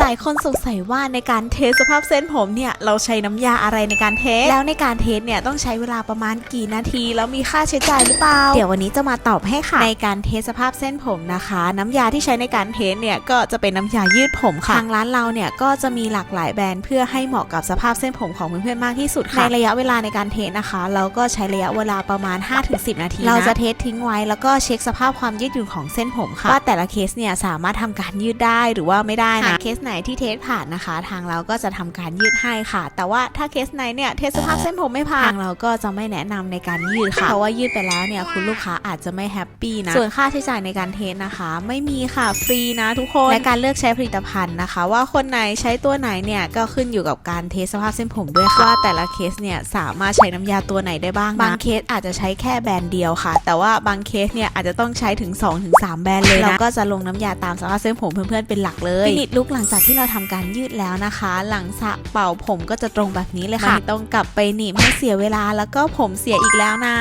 หลายคนสงสัยว่าในการเทสสภาพเส้นผมเนี่ยเราใช้น้ำยาอะไรในการเทส แล้วในการเทสเนี่ยต้องใช้เวลาประมาณกี่นาที แล้วมีค่าใช้จ่ายหรือเปล่า เดี๋ยววันนี้จะมาตอบให้ค่ะ ในการเทสสภาพเส้นผมนะคะ น้ำยาที่ใช้ในการเทสเนี่ยก็จะเป็นน้ำยายืดผมค่ะทางร้านเราเนี่ยก็จะมีหลากหลายแบรนด์เพื่อให้เหมาะกับสภาพเส้นผมของเพื่อนๆมากที่สุดค่ะในระยะเวลาในการเทสนะคะ เราก็ใช้ระยะเวลาประมาณ 5-10 นาทีนะเราจะเทสทิ้งไว้แล้วก็เช็คสภาพความยืดหยุ่นของเส้นผมค่ะว่าแต่ละเคสเนี่ยสามารถทำการยืดได้หรือว่าไม่ได้นะเคสไหนที่เทสผ่านนะคะ ทางเราก็จะทำการยืดให้ค่ะ แต่ว่าถ้าเคสไหนเนี่ยเทสสภาพเส้นผมไม่ผ่านทางเราก็จะไม่แนะนำในการยืดค่ะ เพราะว่ายืดไปแล้วเนี่ยคุณลูกค้าอาจจะไม่แฮปปี้นะ ส่วนค่าใช้จ่ายในการเทสนะคะ ไม่มีค่ะฟรีนะทุกคน และการเลือกใช้ผลิตภัณฑ์นะคะ ว่าคนไหนใช้ตัวไหนเนี่ยก็ขึ้นอยู่กับการเทสสภาพเส้นผมด้วยค่ะว่าแต่ละเคสเนี่ยสามารถใช้น้ำยาตัวไหนได้บ้างนะบางเคสอาจจะใช้แค่แบรนด์เดียวค่ะ แต่ว่าบางเคสเนี่ยอาจจะต้องใช้ถึง2-3แบรนด์เลยนะเราก็จะลงน้ำยาตามสภาพเส้นผมเพื่อนๆเป็นหลักเลยฟินิชลุกหลังจากที่เราทำการยืดแล้วนะคะ หลังสระเป่าผมก็จะตรงแบบนี้เลยค่ะไม่ต้องกลับไปหนีบให้เสียเวลาแล้วก็ผมเสียอีกแล้วนะ